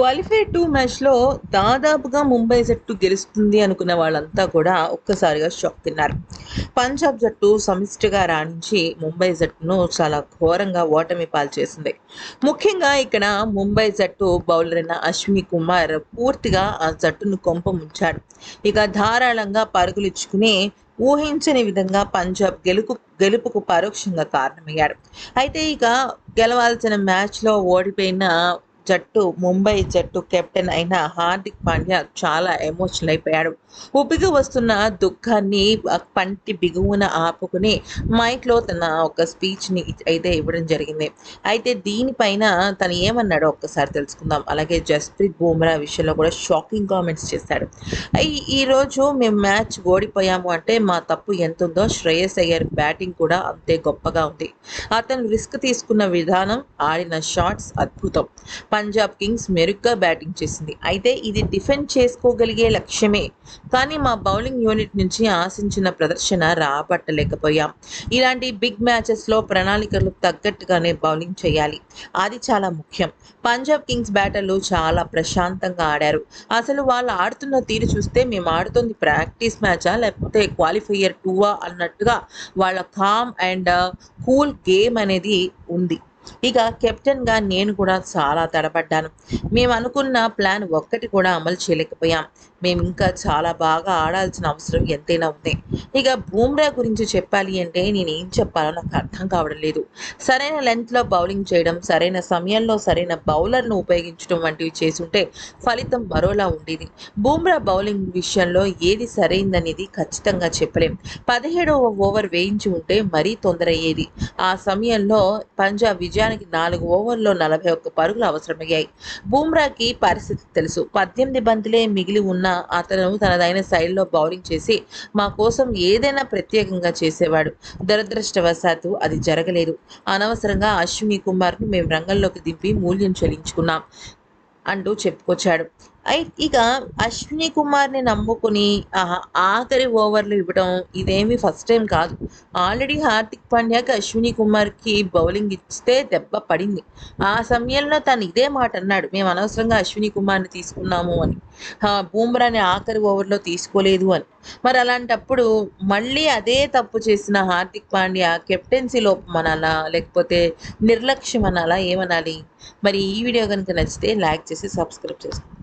Qualify two మ్యాచ్లో దాదాపుగా ముంబై జట్టు గెలుస్తుంది అనుకున్న వాళ్ళంతా కూడా ఒక్కసారిగా షాక్ తిన్నారు. పంజాబ్ జట్టు సమిష్టిగా రాణించి ముంబై జట్టును చాలా ఘోరంగా ఓటమి పాల్చేసింది ముఖ్యంగా ఇక్కడ ముంబై జట్టు బౌలర్ అయిన అశ్విని కుమార్ పూర్తిగా ఆ జట్టును కొంప ముంచాడు. ఇక ధారాళంగా పరుగులు ఇచ్చుకుని ఊహించని విధంగా పంజాబ్ గెలుపు గెలుపుకు పరోక్షంగా కారణమయ్యాడు. అయితే ఇక గెలవాల్సిన మ్యాచ్లో ఓడిపోయిన జట్టు ముంబై జట్టు కెప్టెన్ అయిన హార్దిక్ పాండ్యా చాలా ఎమోషనల్ అయిపోయాడు. ఉపికి వస్తున్న దుఃఖాన్ని పంటి బిగువున ఆపుకుని మైక్లో తన ఒక స్పీచ్ని అయితే ఇవ్వడం జరిగింది. అయితే దీనిపైన తను ఏమన్నాడో ఒక్కసారి తెలుసుకుందాం. అలాగే జస్ప్రీత్ బూమ్రా విషయంలో కూడా షాకింగ్ కామెంట్స్ చేశాడు. ఈ- ఈరోజు మేము మ్యాచ్ ఓడిపోయాము అంటే మా తప్పు ఎంత ఉందో శ్రేయస్ అయ్యర్ బ్యాటింగ్ కూడా అంతే గొప్పగా ఉంది. అతను రిస్క్ తీసుకున్న విధానం ఆడిన షాట్స్ అద్భుతం. పంజాబ్ కింగ్స్ మెరుగ్గా బ్యాటింగ్ చేసింది. అయితే ఇది డిఫెండ్ చేసుకోగలిగే లక్ష్యమే. కానీ మా బౌలింగ్ యూనిట్ నుంచి ఆశించిన ప్రదర్శన రాబట్టలేకపోయాం. ఇలాంటి బిగ్ మ్యాచెస్లో ప్రణాళికలు తగ్గట్టుగానే బౌలింగ్ చేయాలి. అది చాలా ముఖ్యం. పంజాబ్ కింగ్స్ బ్యాటర్లు చాలా ప్రశాంతంగా ఆడారు. అసలు వాళ్ళు ఆడుతున్న తీరు చూస్తే మేము ఆడుతుంది ప్రాక్టీస్ మ్యాచా? లేకపోతే క్వాలిఫైయర్ టూవా? అన్నట్టుగా వాళ్ళ కామ్ అండ్ కూల్ గేమ్ అనేది ఉంది. ఇక కెప్టెన్గా నేను కూడా చాలా తడబడ్డాను మేము అనుకున్న ప్లాన్ ఒక్కటి కూడా అమలు చేయలేకపోయాం. మేము ఇంకా చాలా బాగా ఆడాల్సిన అవసరం ఎంతైనా ఉంది. ఇక బూమ్రా గురించి చెప్పాలి అంటే నేను ఏం చెప్పాలో నాకు అర్థం కావడం లేదు. సరైన లెంత్లో బౌలింగ్ చేయడం సరైన సమయంలో సరైన బౌలర్ను ఉపయోగించడం వంటివి చేస్తుంటే ఫలితం మరోలా ఉండేది. బూమ్రా బౌలింగ్ విషయంలో ఏది సరైందనేది ఖచ్చితంగా చెప్పలేం. పదిహేడవ ఓవర్ వేయించి ఉంటే మరీ తొందర అయ్యేది ఆ సమయంలో పంజాబ్ విజయానికి నాలుగు ఓవర్లో నలభై ఒక్క పరుగులు అవసరమయ్యాయి. బూమ్రాకి పరిస్థితి తెలుసు. పద్దెనిమిది బంతులే మిగిలి ఉన్న అతను తనదైన శైలిలో బౌలింగ్ చేసి మా కోసం ఏదైనా ప్రత్యేకంగా చేసేవాడు. దురదృష్టవశాత్తు అది జరగలేదు. అనవసరంగా అశ్విని కుమార్ను మేము రంగంలోకి దింపి మూల్యం చెల్లించుకున్నాం అంటూ చెప్పుకొచ్చాడు. ఇక అశ్విని కుమార్ని నమ్ముకుని ఆఖరి ఓవర్లు ఇవ్వడం ఇదేమి ఫస్ట్ టైం కాదు. ఆల్రెడీ హార్దిక్ పాండ్యాకి అశ్విని కుమార్కి బౌలింగ్ ఇస్తే దెబ్బ పడింది. ఆ సమయంలో తను ఇదే మాట అన్నాడు మేము అనవసరంగా అశ్విని కుమార్ని తీసుకున్నాము అని. బూమ్రాని ఆఖరి ఓవర్లో తీసుకోలేదు అని. మరి అలాంటప్పుడు మళ్ళీ అదే తప్పు చేసిన హార్దిక్ పాండ్యా కెప్టెన్సీ లోపం అనాలా? లేకపోతే నిర్లక్ష్యం అనాలా? ఏమనాలి? మరి ఈ వీడియో కనుక నచ్చితే లైక్ చేసి సబ్స్క్రైబ్ చేసుకోండి.